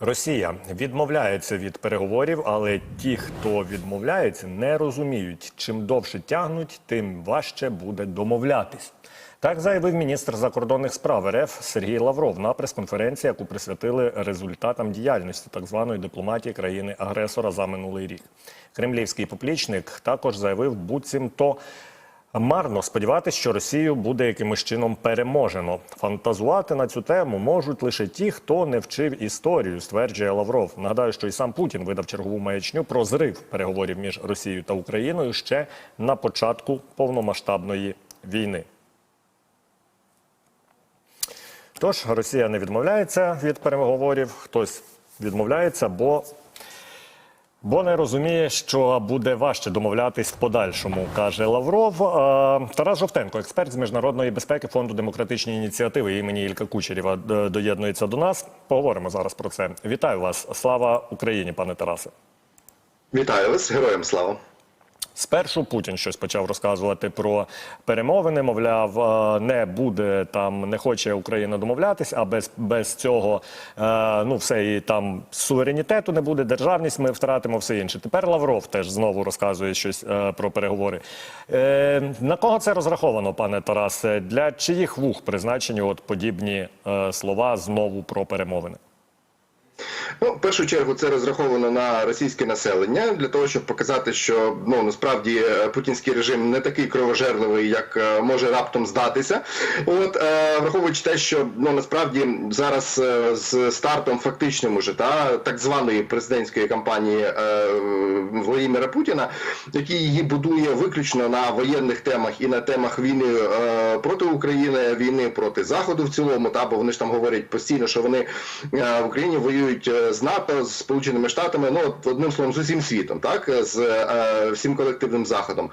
Росія відмовляється від переговорів, але ті, хто відмовляється, не розуміють, чим довше тягнуть, тим важче буде домовлятись. Так заявив міністр закордонних справ РФ Сергій Лавров на прес-конференції, яку присвятили результатам діяльності так званої дипломатії країни-агресора за минулий рік. Кремлівський поплічник також заявив, буцімто Марно сподіватися, що Росію буде якимось чином переможено. Фантазувати на цю тему можуть лише ті, хто не вчив історію, стверджує Лавров. Нагадаю, що і сам Путін видав чергову маячню про зрив переговорів між Росією та Україною ще на початку повномасштабної війни. Тож Росія не відмовляється від переговорів, хтось відмовляється, бо Бо не розуміє, що буде важче домовлятись в подальшому, каже Лавров. Е, Тарас Жовтенко, експерт з міжнародної безпеки фонду демократичні ініціативи імені Ілька Кучерєва, доєднується до нас. Поговоримо зараз про це. Вітаю вас! Слава Україні, пане Тарасе. Вітаю вас, героям слава. Спершу Путін щось почав розказувати про перемовини. Мовляв, е, не буде там, не хоче Україна домовлятись, а без, без цього е, ну все і там суверенітету не буде, державність ми втратимо все інше. Тепер Лавров теж знову розказує щось е, про переговори. На кого це розраховано, пане Тарасе? Для чиїх вух призначені от подібні слова знову про перемовини? Ну, в першу чергу це розраховано на російське населення для того, щоб показати, що ну насправді е, путінський режим не такий кровожерливий, як е, може раптом здатися. От е, враховуючи те, що ну насправді зараз з стартом фактичним уже та так званої президентської кампанії Володимира Путіна, який її будує виключно на воєнних темах і на темах війни проти України, війни проти Заходу в цілому, та бо вони ж там говорять постійно, що вони в Україні воюють з НАТО, з Сполученими Штатами, ну от, одним словом, з усім світом, так з е, всім колективним заходом.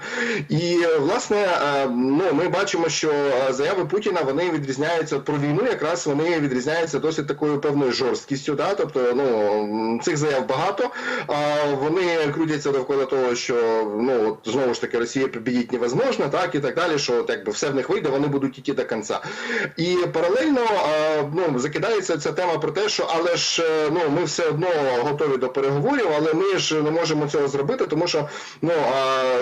І е, власне, е, ну ми бачимо, що е, заяви Путіна вони відрізняються про війну, якраз вони відрізняються досить такою певною жорсткістю. Да? Тобто, ну цих заяв багато. А вони крутяться довкола того, що ну от знову ж таки Росія побідіть невозможно, так і так далі. Що якби все в них вийде, вони будуть йти до кінця. І паралельно е, ну закидається ця тема про те, що але ж е, ну ми все одно готові до переговорів, але ми ж не можемо цього зробити, тому що ну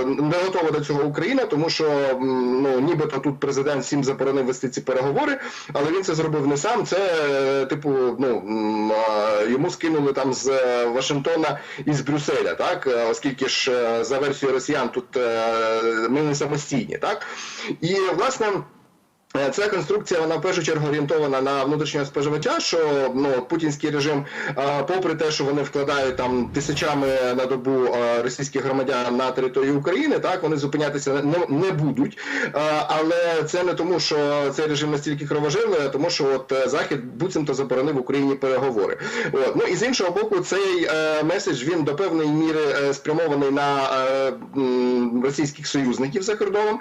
не готова до цього Україна, тому що ну нібито тут президент всім заборонив вести ці переговори, але він це зробив не сам. Це е, типу, ну йому скинули там з е, Вашингтона і з Брюсселя, так Е, оскільки ж за версією росіян тут ми не самостійні, так і власне. Е, Ця конструкція вона в першу чергу орієнтована на внутрішнього споживача, що ну путінський режим, е, попри те, що вони вкладають там тисячами на добу е, російських громадян на територію України, так вони зупинятися не, не будуть. Але це не тому, що цей режим настільки кровожерливий, а тому, що от захід буцімто заборонив Україні переговори. От ну і з іншого боку, цей меседж він до певної міри спрямований на російських союзників за кордоном,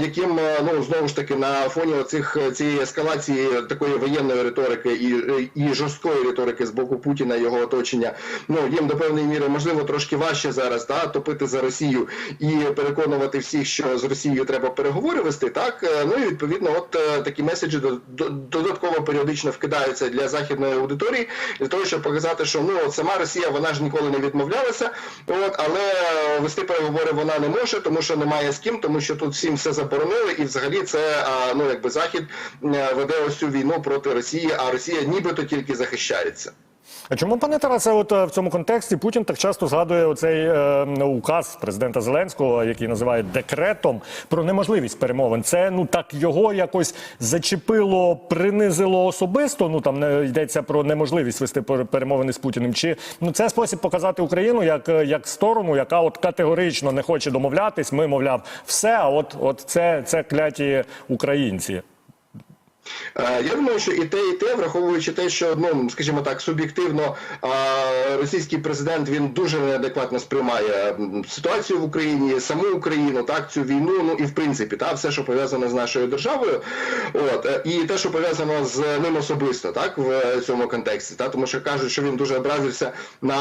яким ну знову ж таки на фоні оцих е, цієї ескалації такої воєнної риторики і, і жорсткої риторики з боку Путіна і його оточення. Ну їм до певної міри можливо трошки важче зараз та топити за Росію і переконувати всіх, що з Росією треба переговори вести. Так Е, ну і відповідно, от е, такі меседжі до- до- додатково періодично вкидаються для західної аудиторії для того, щоб показати, що ну от сама Росія вона ж ніколи не відмовлялася, от але е, вести переговори вона не може, тому що немає з ким, тому що тут всім все заборонили, і взагалі це ну якби захід е, веде ось цю війну проти Росії, а Росія нібито тільки захищається. А чому, пане Тарасе, от е, в цьому контексті Путін так часто згадує оцей е, указ президента Зеленського, який називають декретом про неможливість перемовин? Це ну так його якось зачепило, принизило особисто. Ну там не йдеться про неможливість вести перемовини з Путіним. Чи ну це спосіб показати Україну як, е, як сторону, яка от категорично не хоче домовлятись? Ми мовляв, все. А от, от це, це кляті українці. Е, Я думаю, що і те, і те, враховуючи те, що ну скажімо так, суб'єктивно російський президент він дуже неадекватно сприймає ситуацію в Україні, саму Україну, так цю війну, ну і в принципі, та все, що пов'язане з нашою державою, от е, і те, що пов'язано з ним особисто, так в е, цьому контексті, та тому що кажуть, що він дуже образився на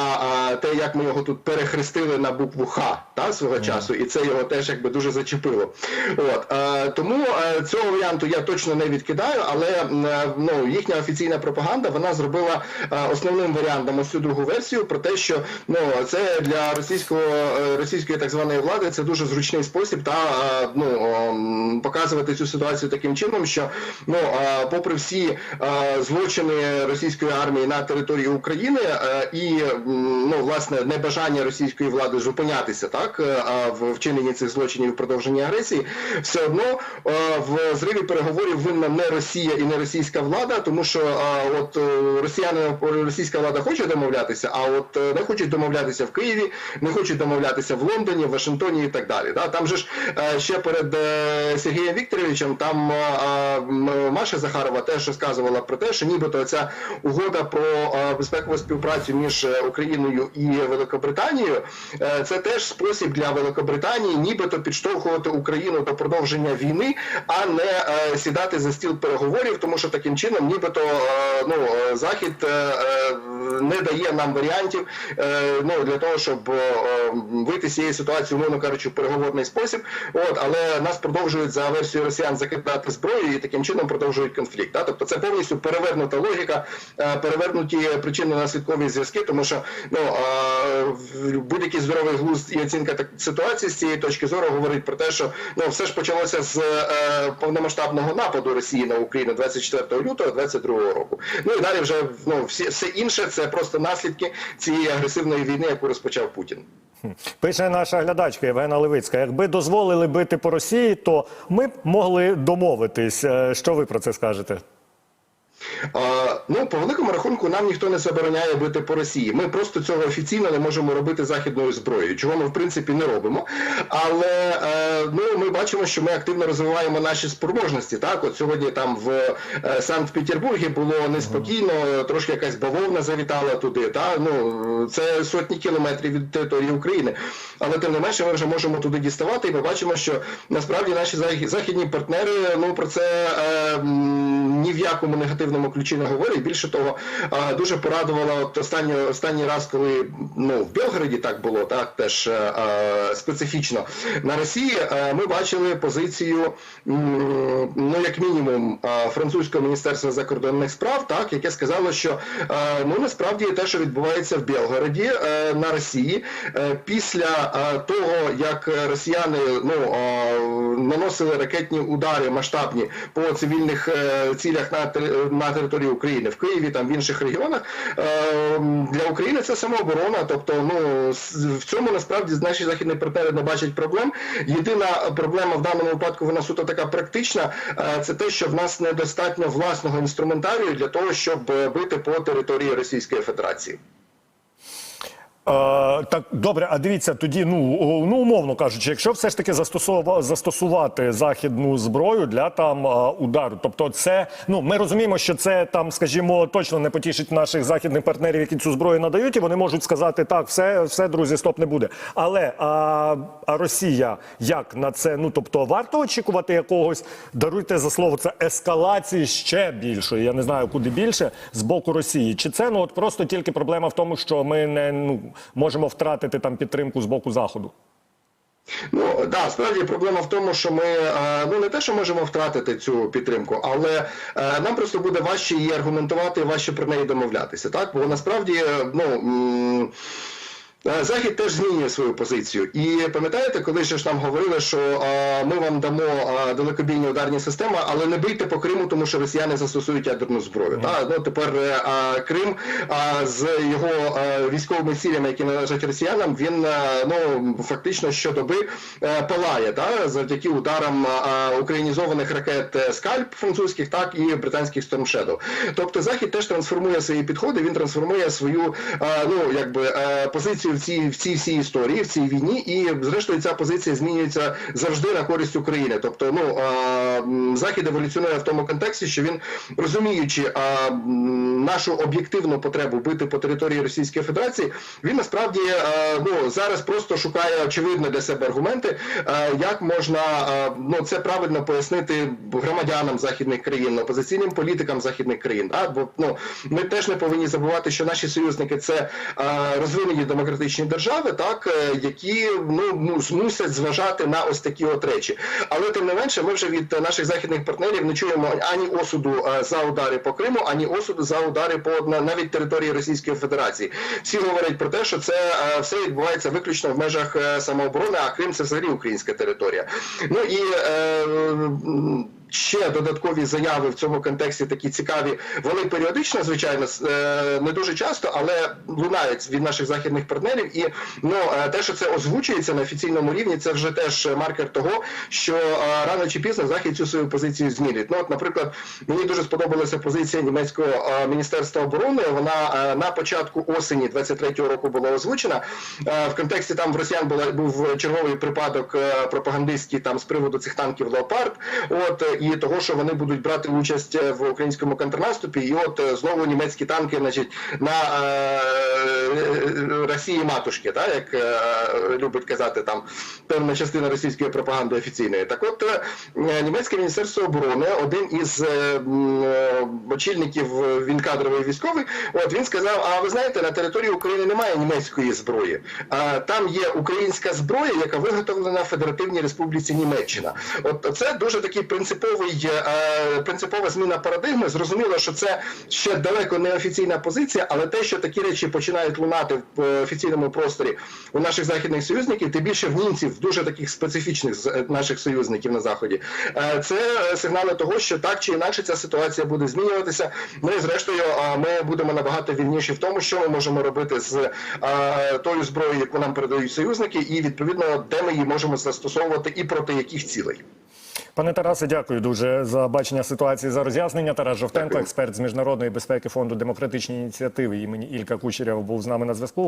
те, як ми його тут перехрестили на букву Х та свого часу, і це його теж якби дуже зачепило. От е, тому е, цього варіанту я точно не відкидаю. знаю, але е, ну їхня офіційна пропаганда вона зробила е, основним варіантом ось цю другу версію про те, що ну це для російського е, російської так званої влади це дуже зручний спосіб та ну показувати цю ситуацію таким чином, що ну попри всі злочини російської армії на території України і ну власне небажання російської влади зупинятися так в вчиненні цих злочинів продовженні агресії, все одно в зриві переговорів винна не Росія і не російська влада, тому що е, от е, росіяни російська влада хоче домовлятися, а от е, не хочуть домовлятися в Києві, не хочуть домовлятися в Лондоні, в Вашингтоні і так далі. Да? Там же ж е, ще перед Сергієм Вікторовичем там Маша Захарова теж розказувала про те, що нібито ця угода про безпекову співпрацю між Україною і Великобританією це теж спосіб для Великобританії, нібито підштовхувати Україну до продовження війни, а не сідати за стіл переговорів, тому що таким чином, нібито е, ну е, захід е, не дає нам варіантів ну для того, щоб вийти з цієї ситуації, умовно кажучи, в переговорний спосіб. От але нас продовжують за версією росіян закидати зброю і таким чином продовжують конфлікт. Да? Тобто це повністю перевернута логіка, перевернуті причинно-наслідкові зв'язки, тому що ну будь-який здоровий глузд і оцінка ситуації з цієї точки зору говорить про те, що ну все ж почалося з повномасштабного нападу Росії на Україну 24 лютого 22 року. Ну і далі вже ну всі все інше це просто наслідки цієї агресивної війни, яку розпочав Путін. Пише наша глядачка Євгена Левицька. Якби дозволили бити по Росії, то ми б могли домовитись. Е, Що ви про це скажете? Ну, по великому рахунку, нам ніхто не забороняє бити по Росії. Ми просто цього офіційно не можемо робити західною зброєю, чого ми в принципі не робимо. Але е, ну, ми бачимо, що ми активно розвиваємо наші спроможності. Так, от сьогодні там в е, Санкт-Петербургі було неспокійно, трошки якась бавовна завітала туди. Та ну це сотні кілометрів від території України. Але тим не менше, ми вже можемо туди діставати, і ми бачимо, що насправді наші західні партнери ну про це е, ні в якому негативному ключі не говорять. Більше того, дуже порадувала от останній останній раз, коли ну в Белгороді так було, так теж е, е, специфічно на Росії. е, Ми бачили позицію, ну як мінімум, французького міністерства закордонних справ, так яке сказало, що ну насправді те, що відбувається в Белгороді е, на Росії, після того як росіяни ну наносили ракетні удари масштабні по цивільних е, цілях на на території України в Києві, там в інших регіонах е, для України це самооборона. Тобто, ну в цьому насправді наші західні партнери не бачать проблем. Єдина проблема в даному випадку вона суто така практична. е, Це те, що в нас недостатньо власного інструментарію для того, щоб е, бити по території Російської Федерації. Так, добре, а дивіться, тоді, ну, ну умовно кажучи, якщо все ж таки застосувати західну зброю для там удару, тобто це, ну ми розуміємо, що це там, скажімо, точно не потішить наших західних партнерів, які цю зброю надають, і вони можуть сказати, так, все, все, друзі, стоп, не буде. Але а, а Росія як на це? Ну тобто, варто очікувати якогось, даруйте за слово, це ескалації ще більшої. Я не знаю, куди більше з боку Росії. Чи це ну от просто тільки проблема в тому, що ми не ну можемо втратити там підтримку з боку заходу? Ну да, справді проблема в тому, що ми е, ну не те, що можемо втратити цю підтримку, але е, нам просто буде важче її аргументувати, і важче про неї домовлятися. Так, бо насправді ну. Е, Захід теж змінює свою позицію. І пам'ятаєте, коли ж нам говорили, що е, ми вам дамо е, далекобійні ударні системи, але не бийте по Криму, тому що росіяни застосують ядерну зброю. Та? Ну, тепер а, Крим а, з його військовими цілями, які належать росіянам, він ну, фактично щодоби палає та? завдяки ударам українізованих ракет Скальп французьких, так і британських Storm Shadow. Тобто Захід теж трансформує свої підходи, він трансформує свою ну, якби, позицію в цій, в цій всій історії, в цій війні, і зрештою ця позиція змінюється завжди на користь України. Тобто, ну м, Захід еволюціонує в тому контексті, що він розуміючи м, нашу об'єктивну потребу бити по території Російської Федерації, він насправді е, ну зараз просто шукає очевидно для себе аргументи, е, як можна е, ну це правильно пояснити громадянам західних країн, опозиційним політикам західних країн. Да? Бо ну ми теж не повинні забувати, що наші союзники це е, розвинені демократичні демократичні держави, так е, які ну, ну змусять зважати на ось такі от речі. Але тим не менше, ми вже від наших західних партнерів не чуємо ані осуду е, за удари по Криму, ані осуду за удари по навіть території Російської Федерації. Всі говорять про те, що це е, все відбувається виключно в межах самооборони, а Крим це взагалі українська територія. Ну і е, ще додаткові заяви в цьому контексті такі цікаві. Вони періодично, звичайно, е, не дуже часто, але лунають від наших західних партнерів. І ну е, те, що це озвучується на офіційному рівні, це вже теж маркер того, що е, рано чи пізно захід цю свою позицію змінить. Ну, от, наприклад, мені дуже сподобалася позиція німецького міністерства оборони. Вона на початку осені 23-го року була озвучена. В контексті там в росіян була був черговий припадок пропагандистський там з приводу цих танків Леопард. От і того, що вони будуть брати участь е, в українському контрнаступі, і от е, знову німецькі танки, значить, на е, Росії матушки, так, як е, любить казати там певна частина російської пропаганди офіційної. Так от е, німецьке міністерство оборони, один із е, е, очільників, е, він кадровий військовий, от він сказав: а ви знаєте, на території України немає німецької зброї, а там є українська зброя, яка виготовлена в Федеративній Республіці Німеччина. От це дуже такий принциповий е, принципова зміна парадигми. Зрозуміло, що це ще далеко не офіційна позиція, але те, що такі речі починають лунати в е, офіційному просторі у наших західних союзників, тим більше в німців, дуже таких специфічних е, наших союзників на заході, е, це е, сигнали того, що так чи інакше ця ситуація буде змінюватися. Ну і зрештою, е, ми будемо набагато вільніші в тому, що ми можемо робити з е, тою зброєю, яку нам передають союзники, і відповідно, де ми її можемо застосовувати і проти яких цілей. Пане Тарасе, дякую дуже за бачення ситуації за роз'яснення. Тарас Жовтенко, експерт з міжнародної безпеки фонду демократичні ініціативи імені Ілька Кучерєва, був з нами на зв'язку.